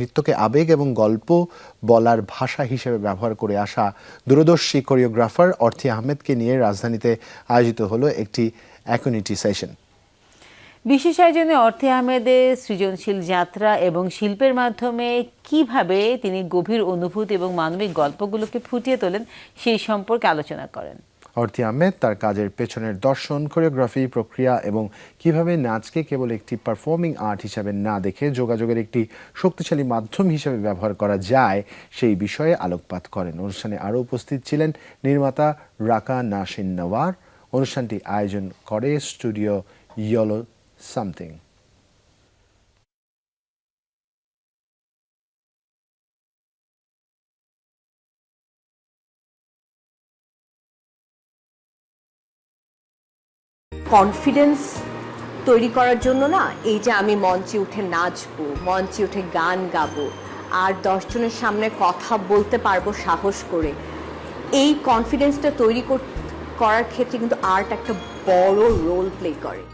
নৃত্যকে আবেগ এবং গল্প বলার ভাষা হিসেবে ব্যবহার করে আসা দূরদর্শী কোরিওগ্রাফার অর্থী আহমেদকে নিয়ে রাজধানীতে আয়োজিত হলো একটি অ্যাকুনিটি সেশন। বিশেষ আয়োজনে অর্থে আহমেদের সৃজনশীল যাত্রা এবং শিল্পের মাধ্যমে কীভাবে তিনি গভীর অনুভূতি এবং মানবিক গল্পগুলোকে ফুটিয়ে তোলেন সেই সম্পর্কে আলোচনা করেন। অর্থী আহমেদ তার কাজের পেছনের দর্শন কোরিওগ্রাফি প্রক্রিয়া এবং কীভাবে নাচকে কেবল একটি পারফর্মিং আর্ট হিসাবে না দেখে যোগাযোগের একটি শক্তিশালী মাধ্যম হিসেবে ব্যবহার করা যায়, সেই বিষয়ে আলোকপাত করেন। অনুষ্ঠানে আরও উপস্থিত ছিলেন নির্মাতা রাকা নাসিন নওয়ার। অনুষ্ঠানটি আয়োজন করে স্টুডিও ইয়লো সামথিং। কনফিডেন্স তৈরি করার জন্য না, এই যে আমি মঞ্চে উঠে নাচবো, মঞ্চে উঠে গান গাবো, আর দশজনের সামনে কথা বলতে পারব সাহস করে, এই কনফিডেন্সটা তৈরি কর- করার ক্ষেত্রে কিন্তু আর্ট একটা বড় রোল প্লে করে।